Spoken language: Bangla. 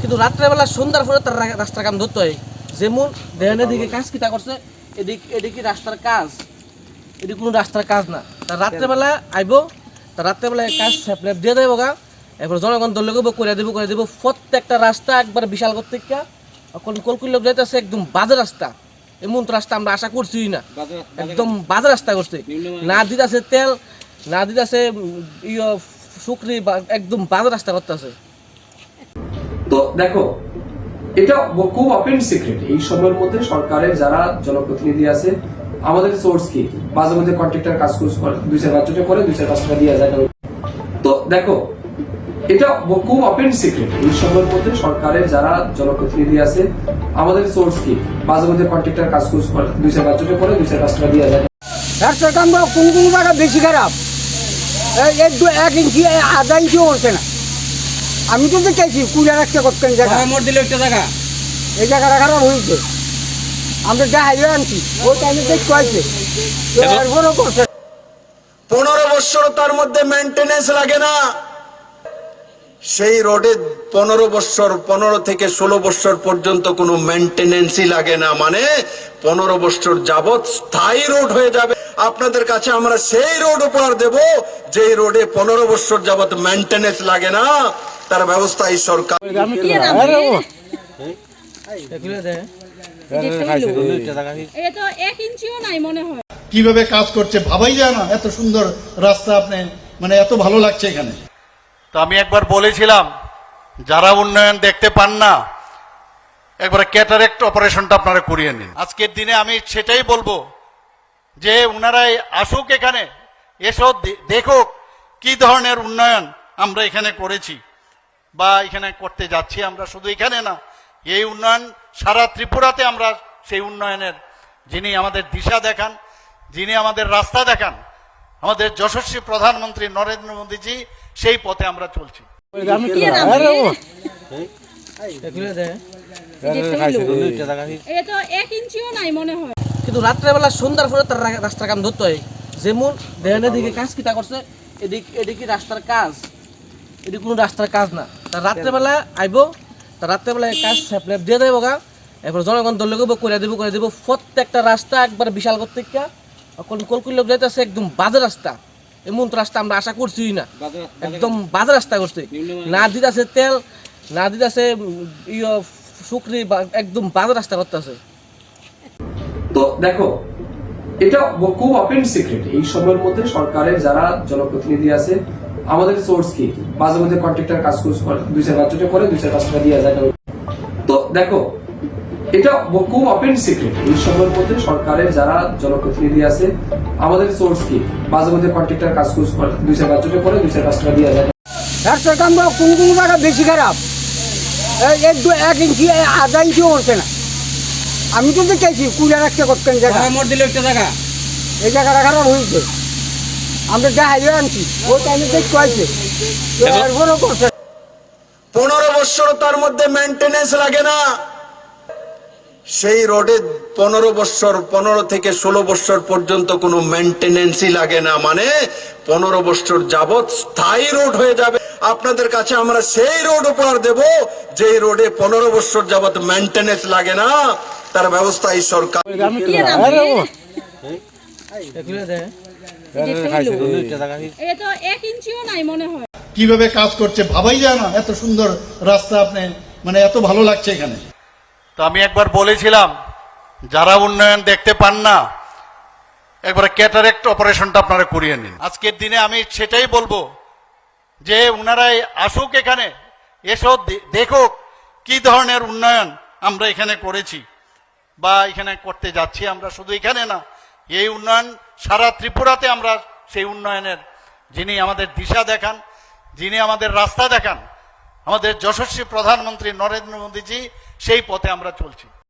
কিন্তু রাত্রেবেলা সন্ধ্যার পরে তার রাস্তার কাম ধরতে হয়। যেমন দেহানের দিকে কাজ কিটা করছে এদিক এদিকে রাস্তার কাজ। এদিকে কোনো রাস্তার কাজ না। তার রাত্রেবেলা আইব তার রাত্রেবেলা কাজ স্যাপলেপ দিয়ে দেবো গা। এরপর জনগণ দল লগব করে দেবো করে দেবো। প্রত্যেকটা রাস্তা একবার বিশাল করতে এখন কলকুল্লব যাইতেছে একদম বাজে রাস্তা। এমন রাস্তা আমরা আশা করছি না। একদম বাজে রাস্তা করছে। না দিতেছে তেল না দিতেছে ইয়ে শুকরি একদম বাজে রাস্তা করতেছে। তো দেখো এটা খুব ওপেন সিক্রেট এই সময়ের মধ্যে সরকারের যারা জনপ্রতিনিধি আছে আমাদের সোর্স কি? মাঝে মধ্যে কন্ট্রাক্টর কাজ কুজ করে দুই চার বাচ্চাটা করে দুই চার পাঁচ টাকা দিয়ে যায়। তো দেখো এটা খুব ওপেন সিক্রেট এই সময়ের মধ্যে সরকারের যারা জনপ্রতিনিধি আছে আমাদের সোর্স কি? মাঝে মধ্যে কন্ট্রাক্টর কাজ কুজ করে দুই চার বাচ্চাটা করে দুই চার পাঁচ টাকা দিয়ে যায়। রাস্তার কামরা কোন কোন জায়গা বেশি খারাপ? এক দু এক ইঞ্চি আধা উঠছে না। আমি তো দেখেছি কুড়িয়া রাখতে করতেন জায়গা। দিলে একটা জায়গা। এই জায়গাটা খারাপ হয়েছে। আমরা যা হাইওয়ে আনছি ওই টাইমে দেখতে হয়েছে এরপরও করছে। পনেরো বৎসর তার মধ্যে মেনটেনেন্স লাগে না। সেই রোডে পনেরো বৎসর পনেরো থেকে ষোলো বৎসর পর্যন্ত কোনো মেনটেনেন্সই লাগে না। মানে পনেরো বৎসর যাবৎ স্থায়ী রোড হয়ে যাবে। আপনাদের কাছে আমরা সেই রোড উপহার দেব যেই রোডে পনেরো বৎসর যাবৎ মেনটেনেন্স লাগে না। তার ব্যবস্থা এই সরকার। এটা তো এক ইঞ্চিও নাই মনে হয়। কীভাবে কাজ করছে ভাবাই যায় না এত সুন্দর রাস্তা আপনি মানে এত ভালো লাগছে এখানে। তো আমি একবার বলেছিলাম, যারা উন্নয়ন দেখতে পান না, একবার ক্যাটারেক্ট অপারেশনটা আপনারা করিয়ে নিন। আজকের দিনে আমি সেটাই বলব যে ওনারাই আসুক এখানে, এসো দেখুক কি ধরনের উন্নয়ন আমরা এখানে করেছি বা এখানে করতে যাচ্ছি আমরা। শুধু এখানে না, এই উন্নয়ন সারা ত্রিপুরাতে আমরা সেই উন্নয়নের যিনি আমাদের দিশা দেখান, যিনি আমাদের রাস্তা দেখান আমাদের যশস্বী প্রধানমন্ত্রী নরেন্দ্র মোদীজি, সেই পথে আমরা চলছি। এটা কিন্তু রাত্রেবেলা সন্ধ্যার পরে তার রাস্তার কাম ধরতে হয়। যেমন দেহানের দিকে কাজ কিটা করছে, এদিক এদিকে রাস্তার কাজ। এদিকে কোনো রাস্তার কাজ না। তার রাত্রেবেলা আইব তার রাত্রেবেলা কাজ স্যাপলেপ দিয়ে দেবো গা এরপর জনগণ দল করে দেবো করে দেবো, প্রত্যেকটা রাস্তা একবার বিশাল করতে এখন যাইতেছে একদম বাজে রাস্তা। এমন তো রাস্তা আমরা আশা করছি না। একদম বাজে রাস্তা করছে। না দিতেছে তেল না দিতেছে ইয়ে শুকরি একদম বাজে রাস্তা করতেছে। তো দেখো এটা খুব ওপেন সিক্রেট এই সময়ের মধ্যে সরকারের যারা জনপ্রতিনিধি আছে আমাদের সোর্স কি? মাঝে মধ্যে কন্ট্রাক্টর কাজ করে দুই চার বাচ্চাটা করে দুই চার পাঁচ টাকা দিয়ে যায়। তো দেখো এটা খুব ওপেন সিক্রেট এই সময়ের মধ্যে সরকারের যারা জনপ্রতিনিধি আছে আমাদের সোর্স কি? মাঝে মধ্যে কন্ট্রাক্টর কাজ কুজ করে দুই চার বাচ্চাটা করে দুই চার পাঁচ টাকা দিয়ে যায়। রাস্তার কামরা কোন কোন জায়গা বেশি খারাপ। এক দু এক ইঞ্চি আধা ইঞ্চিও উঠছে না। আমি তো দেখেছি কুড়িয়া রাখতে করতেন জায়গা মোট দিলে একটা জায়গা। এই জায়গাটা খারাপ হয়েছে। আমরা যা হাইওয়ে আনছি ওই টাইমে এরপরও করছে। পনেরো বৎসর তার মধ্যে মেনটেনেন্স লাগে না। সেই রোডে পনেরো বৎসর পনেরো থেকে ষোলো বৎসর পর্যন্ত কোনো মেনটেনেন্সই লাগে না। মানে পনেরো বৎসর যাবৎ স্থায়ী রোড হয়ে যাবে। আপনাদের কাছে আমরা সেই রোড উপহার দেব যেই রোডে পনেরো বৎসর যাবৎ মেনটেনেন্স লাগে না। তার ব্যবস্থা এই সরকার এটা তো এক ইঞ্চিও নাই মনে হয়। কীভাবে কাজ করছে ভাবাই যায় না এত সুন্দর রাস্তা আপনি মানে এত ভালো লাগছে এখানে। তো আমি একবার বলেছিলাম, যারা উন্নয়ন দেখতে পান না, একবার ক্যাটারেক্ট অপারেশনটা আপনারা করিয়ে নিন। আজকের দিনে আমি সেটাই বলব যে ওনারাই আসুক এখানে, এসো, দে- দেখুক কি ধরনের উন্নয়ন আমরা এখানে করেছি বা এখানে করতে যাচ্ছি আমরা শুধু এখানে না, এই উন্নয়ন সারা ত্রিপুরাতে আমরা সেই উন্নয়নের, যিনি আমাদের দিশা দেখান, যিনি আমাদের রাস্তা দেখান, আমাদের যশস্বী প্রধানমন্ত্রী নরেন্দ্র মোদীজি সেই পথে আমরা চলছি।